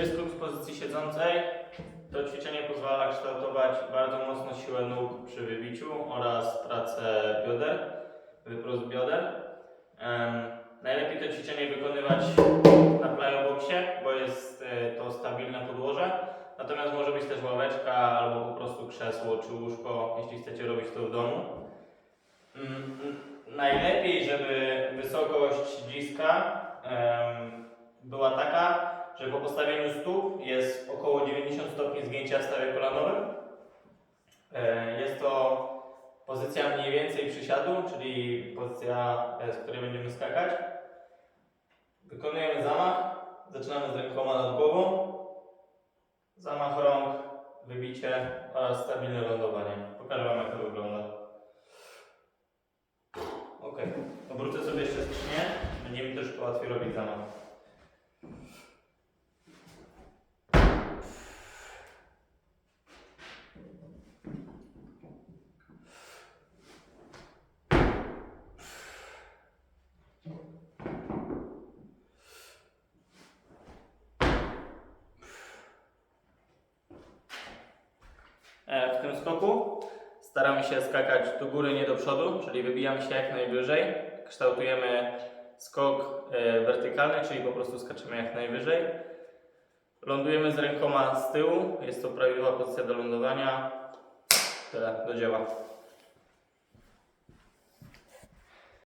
Wyskok z pozycji siedzącej. To ćwiczenie pozwala kształtować bardzo mocno siłę nóg przy wybiciu oraz pracę bioder, wyprost bioder. Najlepiej to ćwiczenie wykonywać na plyboxie, bo jest e, to stabilne podłoże. Natomiast może być też ławeczka albo po prostu krzesło czy łóżko, jeśli chcecie robić to w domu. Mm, Najlepiej, żeby wysokość dziska stopni zgięcia w stawie kolanowym. E, Jest to pozycja mniej więcej przysiadu, czyli pozycja, e, z której będziemy skakać. Wykonujemy zamach, zaczynamy z rękoma nad głową, zamach rąk, wybicie oraz stabilne lądowanie. Pokażę Wam jak to wygląda. Ok, obrócę sobie jeszcze skrzynię, będzie mi troszkę łatwiej robić zamach. W tym skoku staramy się skakać do góry, nie do przodu, czyli wybijamy się jak najwyżej. Kształtujemy skok e, wertykalny, czyli po prostu skaczemy jak najwyżej. Lądujemy z rękoma z tyłu, jest to prawidłowa pozycja do lądowania. Tyle, do dzieła.